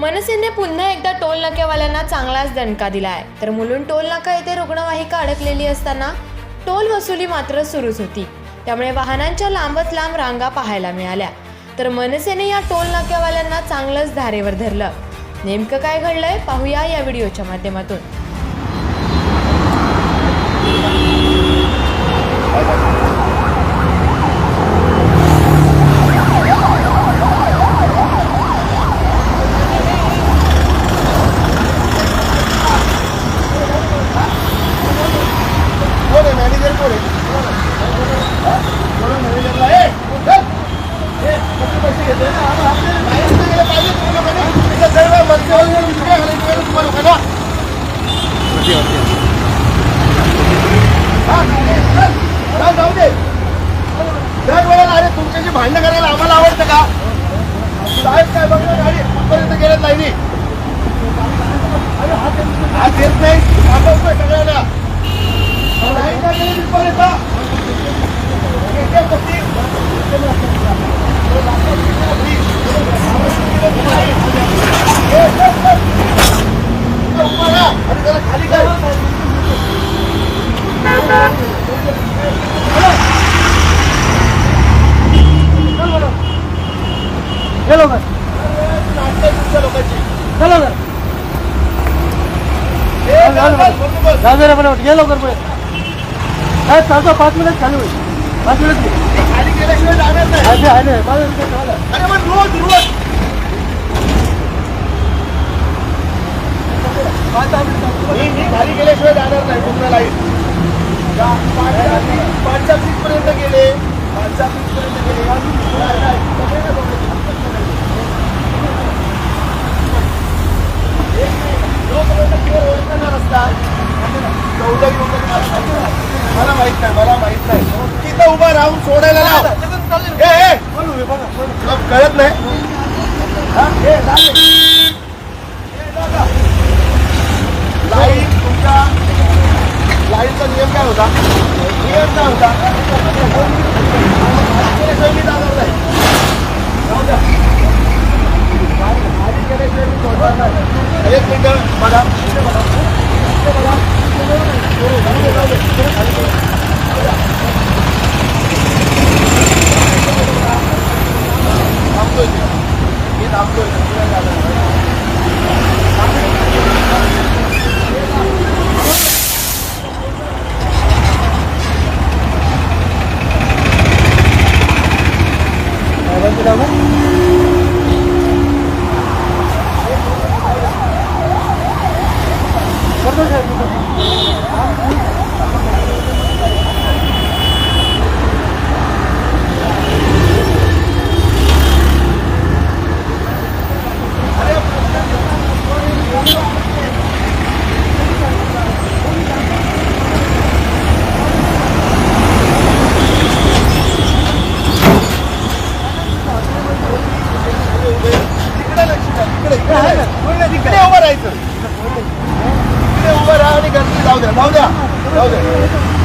मनसेने पुन्हा एकदा टोल नाक्यावाल्यांना चांगलाच दणका दिला आहे तर मुलुंड टोल नाका येथे रुग्णवाहिका अडकलेली असताना टोल वसुली मात्र सुरूच होती. त्यामुळे वाहनांच्या लांबच लांब रांगा पाहायला मिळाल्या. तर मनसेने या टोल नाक्यावाल्यांना चांगलंच धारेवर धरलं. नेमकं काय घडलंय पाहूया या व्हिडिओच्या माध्यमातून. जाऊ दे दरवेळेला अरे तुमच्याशी भांडण करायला आम्हाला आवडतं का साहेब काय बघा गाडी कुठपर्यंत गेलं नाही नी. हात नाही थांबवतोय सगळ्यांना नाही का गेली तिथपर्यंत? एक एक गोष्टी. ए, चल, चल. इथं उभा राहा आणि त्याला खाली कर. गेलो का नाटकं आहे तुमच्या लोकांची. चला ना ए, चल, चल, बोलू बस. जाऊ दे रे मला गेलो कर पुढे. काय चालतो पाच मिनिट चालू होईल. पाच मिनिट खाली. पाच अरे पण रोज रोज. मी मी खाली गेल्याशिवाय जाणार नाही पाचच्या पीक पर्यंत गेले. पीक पर्यंत गेले नाही, नाही, सगळे ना बघायचे. एक मिनिट. जोपर्यंत clear होत नाही ना रस्ता, चौदा किलोमीटर मला माहीत नाही मला माहीत नाही. तिथं उभा राहून सोडायला लाव. तुला कळत नाही. हा? लाईन. तुमच्या लाईनचा नियम काय होता? नियम काय होता? केल्याशिवाय मी जाणार যাবে तिकडे, उभं राहायचं. तिकडे उभं राहा आणि गर्दी जाऊ द्या जाऊ द्या जाऊ द्या.